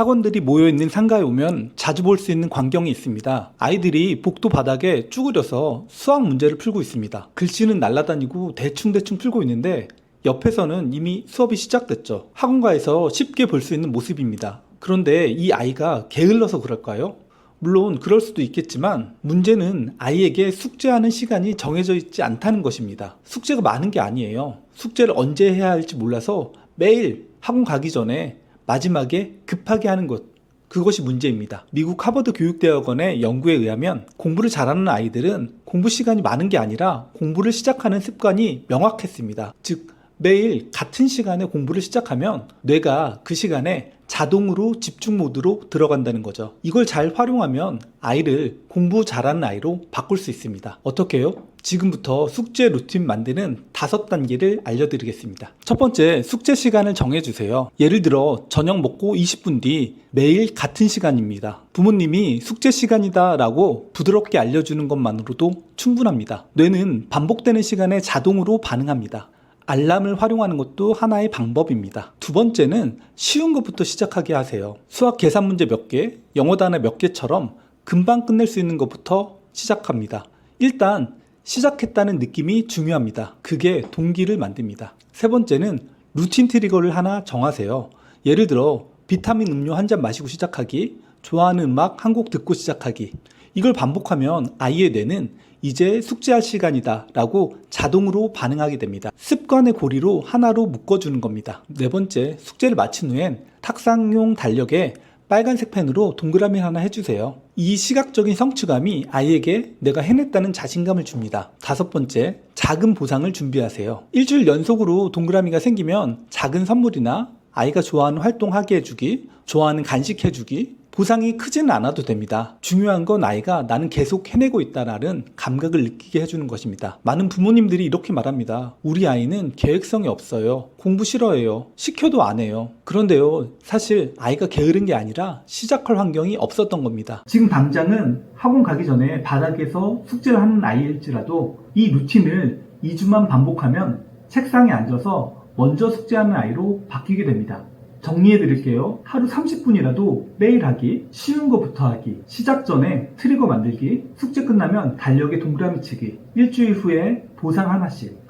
학원들이 모여있는 상가에 오면 자주 볼 수 있는 광경이 있습니다. 아이들이 복도 바닥에 쭈그려서 수학 문제를 풀고 있습니다. 글씨는 날아다니고 대충대충 풀고 있는데 옆에서는 이미 수업이 시작됐죠. 학원가에서 쉽게 볼 수 있는 모습입니다. 그런데 이 아이가 게을러서 그럴까요? 물론 그럴 수도 있겠지만 문제는 아이에게 숙제하는 시간이 정해져 있지 않다는 것입니다. 숙제가 많은 게 아니에요. 숙제를 언제 해야 할지 몰라서 매일 학원 가기 전에 마지막에 급하게 하는 것. 그것이 문제입니다. 미국 하버드 교육대학원의 연구에 의하면 공부를 잘하는 아이들은 공부 시간이 많은 게 아니라 공부를 시작하는 습관이 명확했습니다. 즉, 매일 같은 시간에 공부를 시작하면 뇌가 그 시간에 자동으로 집중 모드로 들어간다는 거죠. 이걸 잘 활용하면 아이를 공부 잘하는 아이로 바꿀 수 있습니다. 어떻게요? 지금부터 숙제 루틴 만드는 다섯 단계를 알려드리겠습니다. 첫 번째, 숙제 시간을 정해주세요. 예를 들어, 저녁 먹고 20분 뒤 매일 같은 시간입니다. 부모님이 숙제 시간이다 라고 부드럽게 알려주는 것만으로도 충분합니다. 뇌는 반복되는 시간에 자동으로 반응합니다. 알람을 활용하는 것도 하나의 방법입니다. 두 번째는 쉬운 것부터 시작하게 하세요. 수학 계산 문제 몇 개, 영어 단어 몇 개처럼 금방 끝낼 수 있는 것부터 시작합니다. 일단 시작했다는 느낌이 중요합니다. 그게 동기를 만듭니다. 세 번째는 루틴 트리거를 하나 정하세요. 예를 들어 비타민 음료 한 잔 마시고 시작하기, 좋아하는 음악 한 곡 듣고 시작하기. 이걸 반복하면 아이의 뇌는 이제 숙제할 시간이다 라고 자동으로 반응하게 됩니다. 습관의 고리로 하나로 묶어주는 겁니다. 네 번째, 숙제를 마친 후엔 탁상용 달력에 빨간색 펜으로 동그라미 하나 해주세요. 이 시각적인 성취감이 아이에게 내가 해냈다는 자신감을 줍니다. 다섯 번째, 작은 보상을 준비하세요. 일주일 연속으로 동그라미가 생기면 작은 선물이나 아이가 좋아하는 활동 하게 해주기, 좋아하는 간식 해주기, 보상이 크지는 않아도 됩니다. 중요한 건 아이가 나는 계속 해내고 있다라는 감각을 느끼게 해주는 것입니다. 많은 부모님들이 이렇게 말합니다. 우리 아이는 계획성이 없어요. 공부 싫어해요. 시켜도 안 해요. 그런데요, 사실 아이가 게으른 게 아니라 시작할 환경이 없었던 겁니다. 지금 당장은 학원 가기 전에 바닥에서 숙제를 하는 아이일지라도 이 루틴을 2주만 반복하면 책상에 앉아서 먼저 숙제하는 아이로 바뀌게 됩니다. 정리해 드릴게요. 하루 30분이라도 매일 하기, 쉬운 거부터 하기, 시작 전에 트리거 만들기, 숙제 끝나면 달력에 동그라미 치기, 일주일 후에 보상 하나씩.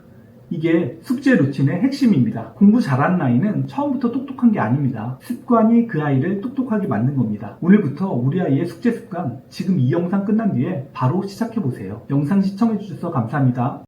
이게 숙제 루틴의 핵심입니다. 공부 잘하는 아이는 처음부터 똑똑한 게 아닙니다. 습관이 그 아이를 똑똑하게 만든 겁니다. 오늘부터 우리 아이의 숙제 습관, 지금 이 영상 끝난 뒤에 바로 시작해 보세요. 영상 시청해 주셔서 감사합니다.